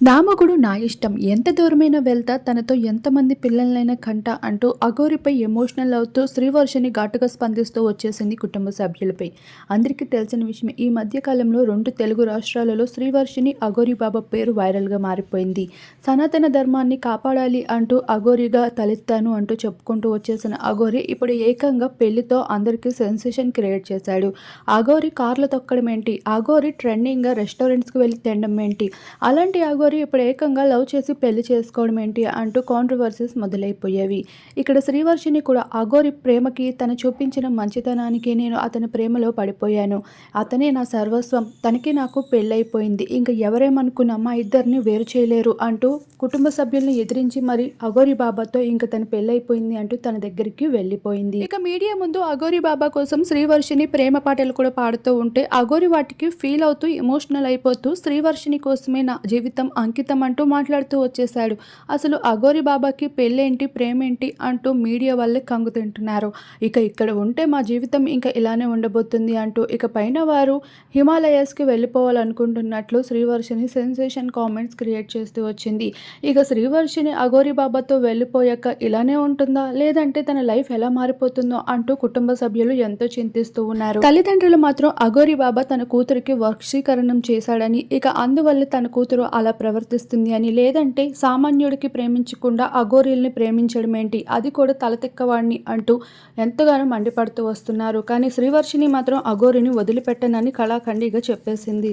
దామగుడు నా ఇష్టం. ఎంత దూరమైనా వెళ్తా తనతో ఎంతమంది పిల్లలైనా కంట అంటూ అఘోరిపై ఎమోషనల్ అవుతూ శ్రీవర్షని ఘాటుగా స్పందిస్తూ వచ్చేసింది కుటుంబ సభ్యులపై. అందరికీ తెలిసిన విషయం ఈ మధ్యకాలంలో రెండు తెలుగు రాష్ట్రాలలో శ్రీవర్షిని అఘోరి బాబా పేరు వైరల్గా మారిపోయింది. సనాతన ధర్మాన్ని కాపాడాలి అంటూ అఘోరిగా తలెత్తాను అంటూ చెప్పుకుంటూ వచ్చేసిన అఘోరి ఇప్పుడు ఏకంగా పెళ్ళితో అందరికీ సెన్సేషన్ క్రియేట్ చేశాడు. అఘోరి కార్లు తొక్కడం ఏంటి అఘోరి ట్రెండింగ్గా రెస్టారెంట్స్కి వెళ్ళి తినడం ఏంటి అలాంటి అఘోరి ఇప్పుడు ఏకంగా లవ్ చేసి పెళ్ళి చేసుకోవడం ఏంటి అంటూ కాంట్రవర్సీస్ మొదలైపోయేవి. ఇక్కడ శ్రీవర్షిని కూడా అఘోరి ప్రేమకి తను చూపించిన మంచితనానికి నేను అతని ప్రేమలో పడిపోయాను. అతనే నా సర్వస్వం తనకి నాకు పెళ్ళైపోయింది. ఇంకా ఎవరేమనుకున్నా మా ఇద్దరిని వేరు చేయలేరు అంటూ కుటుంబ సభ్యుల్ని ఎదిరించి మరి అఘోరి బాబాతో ఇంకా తన పెళ్ళైపోయింది అంటూ తన దగ్గరికి వెళ్ళిపోయింది. ఇక మీడియా ముందు అఘోరి బాబా కోసం శ్రీవర్షిని ప్రేమ పాటలు కూడా పాడుతూ ఉంటే అఘోరి వాటికి ఫీల్ అవుతూ ఎమోషనల్ అయిపోతూ శ్రీవర్షిని కోసమే నా జీవితం అంకితం అంటూ మాట్లాడుతూ వచ్చేశాడు. అసలు అఘోరి బాబాకి పెళ్ళేంటి ప్రేమేంటి అంటూ మీడియా వాళ్ళే కంగు తింటున్నారు. ఇక ఇక్కడ ఉంటే మా జీవితం ఇంకా ఇలానే ఉండబోతుంది అంటూ ఇక పైన వారు హిమాలయాస్కి వెళ్ళిపోవాలనుకుంటున్నట్లు శ్రీవర్షిని సెన్సేషన్ కామెంట్స్ క్రియేట్ చేస్తూ వచ్చింది. ఇక శ్రీవర్షిని అఘోరి బాబాతో వెళ్ళిపోయాక ఇలానే ఉంటుందా? లేదంటే తన లైఫ్ ఎలా మారిపోతుందో అంటూ కుటుంబ సభ్యులు ఎంతో చింతిస్తూ ఉన్నారు. తల్లిదండ్రులు మాత్రం అఘోరి బాబా తన కూతురికి వక్షీకరణం చేశాడని ఇక అందువల్ల తన కూతురు అలా ప్రవర్తిస్తుంది అని. లేదంటే సామాన్యుడికి ప్రేమించకుండా అఘోరీల్ని ప్రేమించడం ఏంటి? అది కూడా తలతెక్కవాడిని అంటూ ఎంతగానో మండిపడుతూ వస్తున్నారు. కానీ శ్రీవర్షిని మాత్రం అఘోరిని వదిలిపెట్టనని కళాఖండిగా చెప్పేసింది.